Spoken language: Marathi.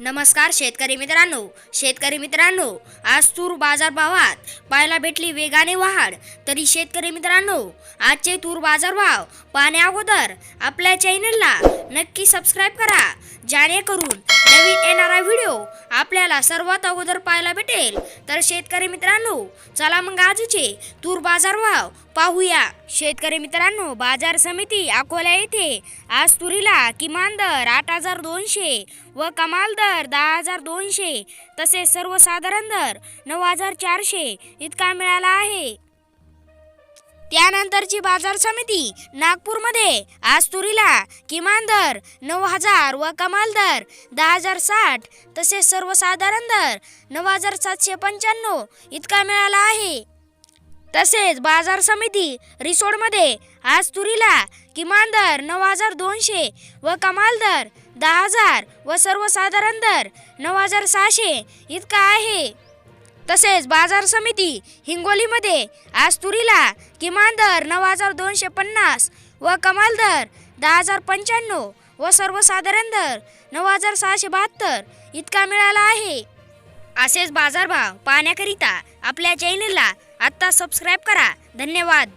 नमस्कार शेतकरी मित्रांनो शेतकरी मित्रांनो आज तूर बाजारभावात पाहायला भेटली वेगाने वाढ. तरी शेतकरी मित्रांनो आजचे तूर बाजारभाव पाहण्या अगोदर आपल्या चॅनलला नक्की सबस्क्राईब करा. जेणेकरून नवीन येणारा आपल्याला सर्वात अगोदर पाहायला भेटेल. तर शेतकरी मित्रांनो चला मग आजचे तूर बाजारभाव पाहूया. शेतकरी मित्रांनो बाजार समिती अकोला येथे आज तुरीला किमान दर आठ हजार दोनशे व कमाल दर दहा हजार दोनशे तसेच सर्वसाधारण दर नऊ हजार चारशे इतका मिळाला आहे. त्यानंतरची बाजार समिती नागपूरमध्ये. आज तुरीला किमान दर नऊ हजार व कमाल दर दहा हजार साठ तसेच सर्वसाधारण दर नऊ हजार सातशे पंच्याण्णव इतका मिळाला आहे. तसेच बाजार समिती रिसोडमध्ये आज तुरीला किमान दर नऊ हजार दोनशे व कमाल दर दहा हजार व सर्वसाधारण दर नऊ हजार सहाशे इतका आहे. तसेच बाजार समिती हिंगोलीमध्ये आज तुरीला किमान दर नऊ हजार दोनशे पन्नास व कमाल दर दहा हजार पंच्याण्णव व सर्वसाधारण दर नऊ हजार सहाशे बहात्तर इतका मिळाला आहे. असेच बाजारभाव पाहण्याकरिता आपल्या चॅनलला आत्ता सबस्क्राईब करा. धन्यवाद.